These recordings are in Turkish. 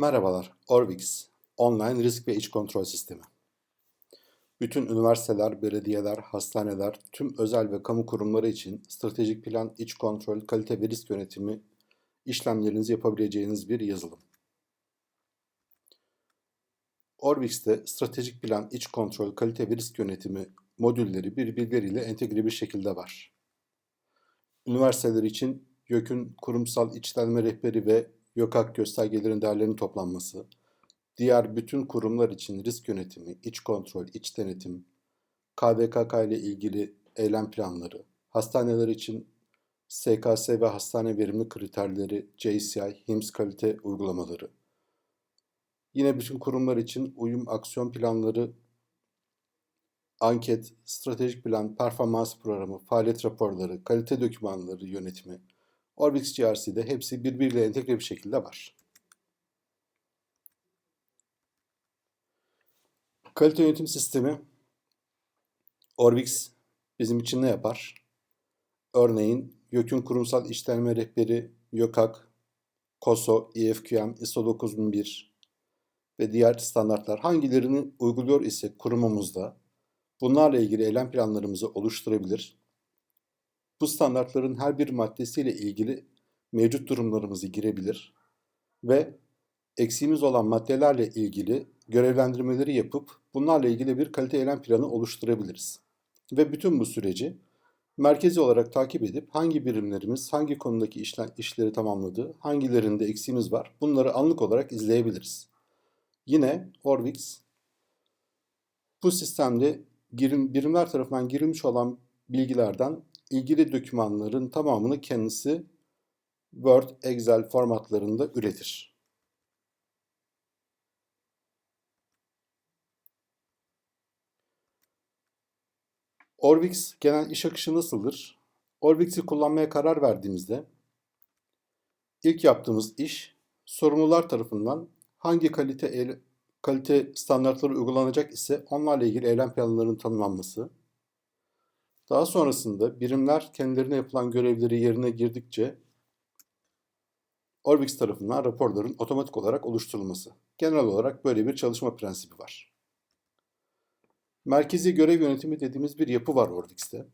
Merhabalar, Orvix, online risk ve iç kontrol sistemi. Bütün üniversiteler, belediyeler, hastaneler, tüm özel ve kamu kurumları için stratejik plan, iç kontrol, kalite ve risk yönetimi işlemlerinizi yapabileceğiniz bir yazılım. Orvix'te stratejik plan, iç kontrol, kalite ve risk yönetimi modülleri birbirleriyle entegre bir şekilde var. Üniversiteler için YÖK'ün kurumsal içlenme rehberi ve YÖKAK göstergelerin değerlerinin toplanması, diğer bütün kurumlar için risk yönetimi, iç kontrol, iç denetim, KVKK ile ilgili eylem planları, hastaneler için SKS ve hastane verimli kriterleri, JCI, HIMSS kalite uygulamaları, yine bütün kurumlar için uyum aksiyon planları, anket, stratejik plan, performans programı, faaliyet raporları, kalite dokümanları yönetimi, Orbix GRC'de hepsi birbiriyle entegre bir şekilde var. Kalite yönetim sistemi Orbix bizim için ne yapar? Örneğin YÖK'ün kurumsal işlenme rehberi YÖKAK, KOSO, IFQM, ISO 9001 ve diğer standartlar hangilerini uyguluyor ise kurumumuzda bunlarla ilgili eylem planlarımızı oluşturabilir bu standartların her bir maddesiyle ilgili mevcut durumlarımızı girebilir ve eksiğimiz olan maddelerle ilgili görevlendirmeleri yapıp bunlarla ilgili bir kalite eylem planı oluşturabiliriz. Ve bütün bu süreci merkezi olarak takip edip hangi birimlerimiz hangi konudaki işler, işleri tamamladı, hangilerinde eksiğimiz var bunları anlık olarak izleyebiliriz. Yine Orvix bu sistemde birimler tarafından girilmiş olan bilgilerden ilgili dokümanların tamamını kendisi Word, Excel formatlarında üretir. Orvix genel iş akışı nasıldır? Orvix'i kullanmaya karar verdiğimizde ilk yaptığımız iş sorumlular tarafından hangi kalite kalite standartları uygulanacak ise onlarla ilgili eylem planlarının tanımlanması, daha sonrasında birimler kendilerine yapılan görevleri yerine girdikçe Orbix tarafından raporların otomatik olarak oluşturulması. Genel olarak böyle bir çalışma prensibi var. Merkezi görev yönetimi dediğimiz bir yapı var Orbix'te.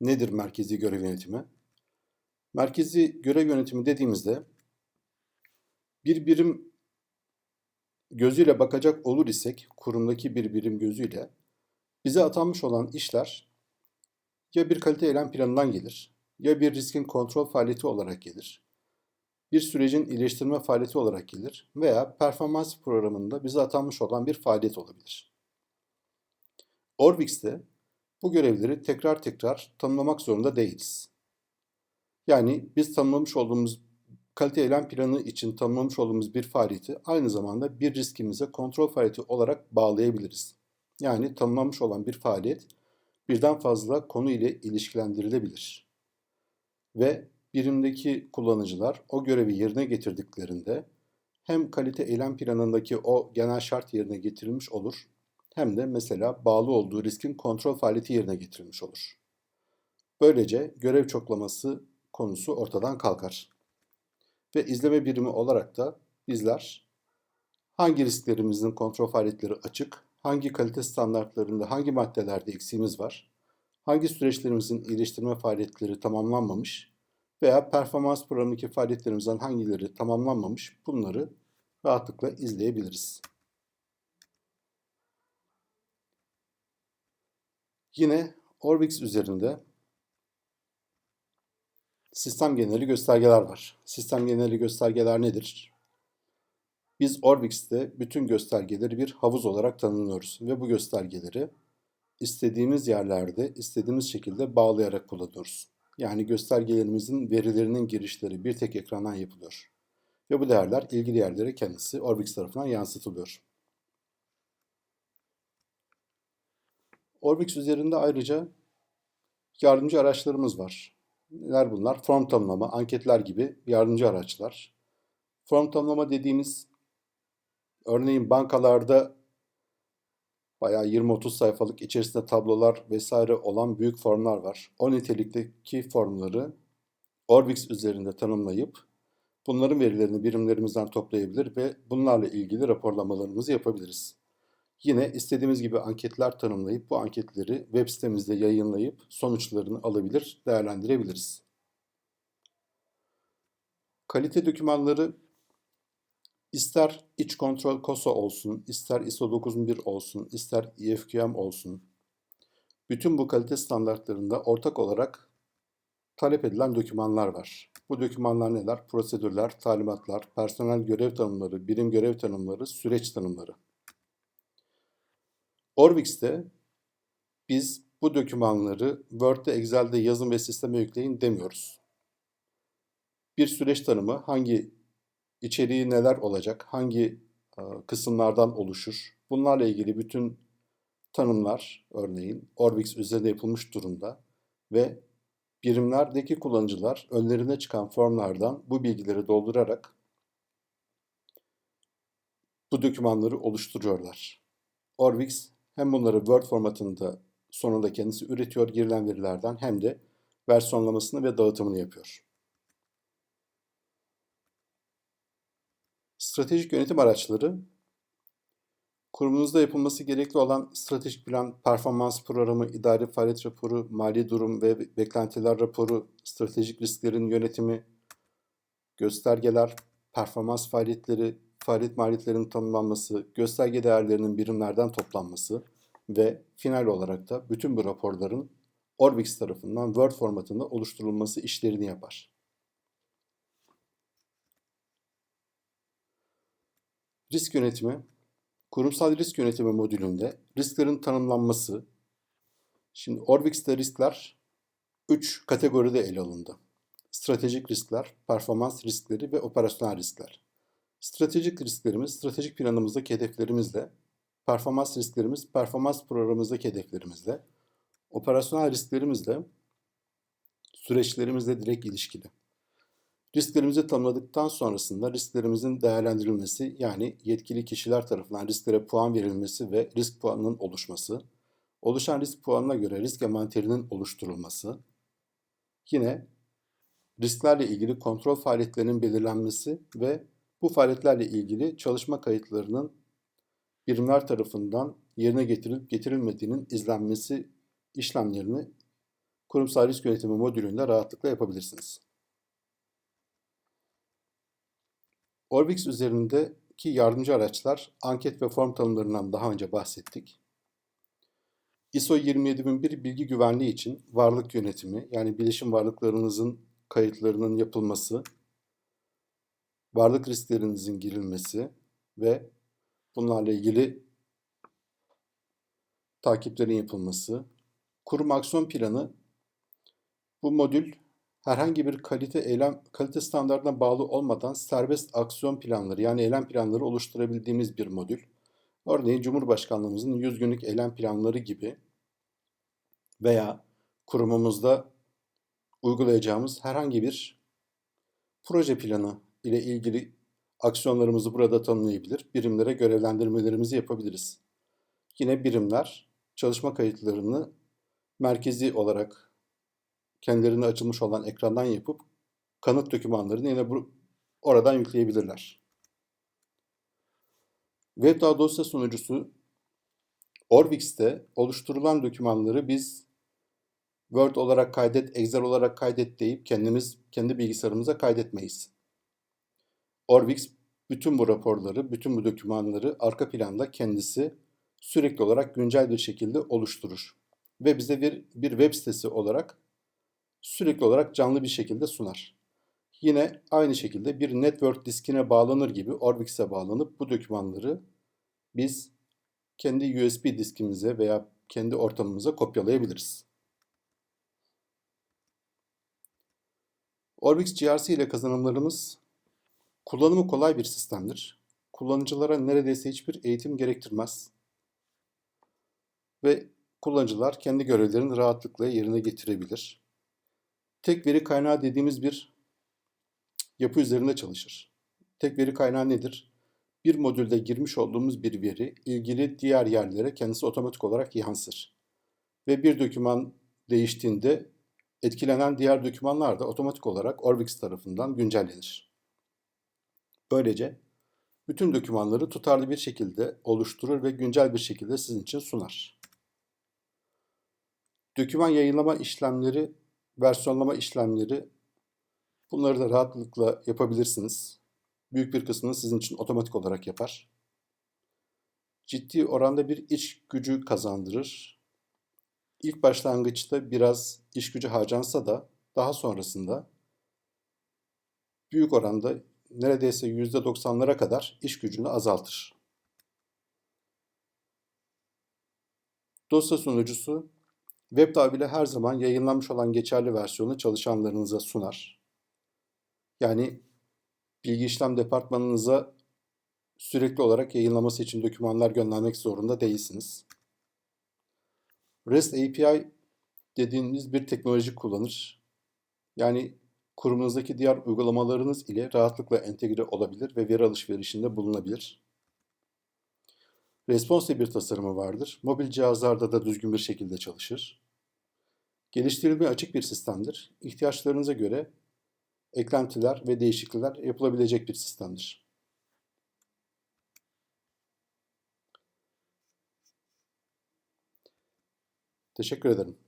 Nedir merkezi görev yönetimi? Merkezi görev yönetimi dediğimizde bir birim gözüyle bakacak olur isek, kurumdaki bir birim gözüyle bize atanmış olan işler ya bir kalite eylem planından gelir, ya bir riskin kontrol faaliyeti olarak gelir, bir sürecin iyileştirme faaliyeti olarak gelir veya performans programında bize atanmış olan bir faaliyet olabilir. Orbix'te bu görevleri tekrar tekrar tanımlamak zorunda değiliz. Yani biz tanımlamış olduğumuz kalite eylem planı için tanımlamış olduğumuz bir faaliyeti aynı zamanda bir riskimize kontrol faaliyeti olarak bağlayabiliriz. Yani tanımlanmış olan bir faaliyet birden fazla konu ile ilişkilendirilebilir. Ve birimdeki kullanıcılar o görevi yerine getirdiklerinde hem kalite eylem planındaki o genel şart yerine getirilmiş olur hem de mesela bağlı olduğu riskin kontrol faaliyeti yerine getirilmiş olur. Böylece görev çoklaması konusu ortadan kalkar. Ve izleme birimi olarak da bizler hangi risklerimizin kontrol faaliyetleri açık, hangi kalite standartlarında hangi maddelerde eksiğimiz var, hangi süreçlerimizin iyileştirme faaliyetleri tamamlanmamış veya performans programındaki faaliyetlerimizden hangileri tamamlanmamış bunları rahatlıkla izleyebiliriz. Yine Orbix üzerinde sistem geneli göstergeler var. Sistem geneli göstergeler nedir? Biz Orbix'te bütün göstergeleri bir havuz olarak tanımlıyoruz ve bu göstergeleri istediğimiz yerlerde, istediğimiz şekilde bağlayarak kullanıyoruz. Yani göstergelerimizin verilerinin girişleri bir tek ekrandan yapılıyor. Ve bu değerler ilgili yerlere kendisi Orbix tarafından yansıtılıyor. Orbix üzerinde ayrıca yardımcı araçlarımız var. Neler bunlar? Form tanımlama, anketler gibi yardımcı araçlar. Form tanımlama dediğimiz Örneğin bankalarda bayağı 20-30 sayfalık içerisinde tablolar vesaire olan büyük formlar var. O nitelikteki formları Orbix üzerinde tanımlayıp Bunların verilerini birimlerimizden toplayabilir ve bunlarla ilgili raporlamalarımızı yapabiliriz. Yine istediğimiz gibi anketler tanımlayıp bu anketleri web sitemizde yayınlayıp sonuçlarını alabilir, değerlendirebiliriz. Kalite dokümanları ister iç kontrol COSO olsun, ister ISO 9001 olsun, ister IFQM olsun. Bütün bu kalite standartlarında ortak olarak talep edilen dokümanlar var. Bu dokümanlar neler? Prosedürler, talimatlar, personel görev tanımları, birim görev tanımları, süreç tanımları. Orwix'te biz bu dokümanları Word'de, Excel'de yazın ve sisteme yükleyin demiyoruz. Bir süreç tanımı hangi içeriği neler olacak, hangi e, kısımlardan oluşur, bunlarla ilgili bütün tanımlar örneğin Orwix üzerinde yapılmış durumda ve birimlerdeki kullanıcılar önlerine çıkan formlardan bu bilgileri doldurarak bu dokümanları oluşturuyorlar. Orwix hem bunları Word formatında sonunda kendisi üretiyor girilen verilerden hem de versiyonlamasını ve dağıtımını yapıyor. Stratejik yönetim araçları kurumunuzda yapılması gerekli olan stratejik plan, performans programı, idari faaliyet raporu, mali durum ve beklentiler raporu, stratejik risklerin yönetimi, göstergeler, performans faaliyetleri, faaliyet maliyetlerinin tanımlanması, gösterge değerlerinin birimlerden toplanması ve final olarak da bütün bu raporların Orwix tarafından Word formatında oluşturulması işlerini yapar. Risk yönetimi, kurumsal risk yönetimi modülünde risklerin tanımlanması, şimdi Orwix'te riskler 3 kategoride ele alındı. Stratejik riskler, performans riskleri ve operasyonel riskler. Stratejik risklerimiz, stratejik planımızdaki hedeflerimizle, performans risklerimiz, performans programımızdaki hedeflerimizle, operasyonel risklerimizle, süreçlerimizle direkt ilişkili. Risklerimizi tanımladıktan sonrasında risklerimizin değerlendirilmesi yani yetkili kişiler tarafından risklere puan verilmesi ve risk puanının oluşması, oluşan risk puanına göre risk envanterinin oluşturulması, yine risklerle ilgili kontrol faaliyetlerinin belirlenmesi ve bu faaliyetlerle ilgili çalışma kayıtlarının birimler tarafından yerine getirilip getirilmediğinin izlenmesi işlemlerini kurumsal risk yönetimi modülünde rahatlıkla yapabilirsiniz. Orwix üzerindeki yardımcı araçlar anket ve form tanımlarından daha önce bahsettik. ISO 27001 bilgi güvenliği için varlık yönetimi yani bilişim varlıklarınızın kayıtlarının yapılması, varlık risklerinizin girilmesi ve bunlarla ilgili takiplerin yapılması, kurum aksiyon planı bu modül herhangi bir kalite eylem kalite standartına bağlı olmadan serbest aksiyon planları yani eylem planları oluşturabildiğimiz bir modül. Örneğin Cumhurbaşkanlığımızın 100 günlük eylem planları gibi veya kurumumuzda uygulayacağımız herhangi bir proje planı ile ilgili aksiyonlarımızı burada tanımlayabilir, birimlere görevlendirmelerimizi yapabiliriz. Yine birimler çalışma kayıtlarını merkezi olarak kendilerine açılmış olan ekrandan yapıp kanıt dokümanlarını yine bu, oradan yükleyebilirler. WebDAV dosya sunucusu Orwix'te oluşturulan dokümanları biz Word olarak kaydet, Excel olarak kaydet deyip kendimiz kendi bilgisayarımıza kaydetmeyiz. Orwix bütün bu raporları, bütün bu dokümanları arka planda kendisi sürekli olarak güncel bir şekilde oluşturur. Ve bize bir, bir web sitesi olarak sürekli olarak canlı bir şekilde sunar. Yine aynı şekilde bir network diskine bağlanır gibi Orwix'e bağlanıp bu dokümanları biz kendi USB diskimize veya kendi ortamımıza kopyalayabiliriz. Orbix GRC ile kazanımlarımız kullanımı kolay bir sistemdir. Kullanıcılara neredeyse hiçbir eğitim gerektirmez. Ve kullanıcılar kendi görevlerini rahatlıkla yerine getirebilir. Tek veri kaynağı dediğimiz bir yapı üzerinde çalışır. Tek veri kaynağı nedir? Bir modülde girmiş olduğumuz bir veri ilgili diğer yerlere kendisi otomatik olarak yansır. Ve bir doküman değiştiğinde etkilenen diğer dokümanlar da otomatik olarak Orwix tarafından güncellenir. Böylece bütün dokümanları tutarlı bir şekilde oluşturur ve güncel bir şekilde sizin için sunar. Doküman yayınlama işlemleri, versiyonlama işlemleri bunları da rahatlıkla yapabilirsiniz. Büyük bir kısmını sizin için otomatik olarak yapar. Ciddi oranda bir iş gücü kazandırır. İlk başlangıçta biraz iş gücü harcansa da daha sonrasında büyük oranda neredeyse %90'lara kadar iş gücünü azaltır. Dosya sunucusu web tabiri her zaman yayınlanmış olan geçerli versiyonu çalışanlarınıza sunar. Yani bilgi işlem departmanınıza sürekli olarak yayınlaması için dokümanlar göndermek zorunda değilsiniz. REST API dediğimiz bir teknoloji kullanır. Yani kurumunuzdaki diğer uygulamalarınız ile rahatlıkla entegre olabilir ve veri alışverişinde bulunabilir. Responsive bir tasarımı vardır. Mobil cihazlarda da düzgün bir şekilde çalışır. Geliştirilmeye açık bir sistemdir. İhtiyaçlarınıza göre eklentiler ve değişiklikler yapılabilecek bir sistemdir. Teşekkür ederim.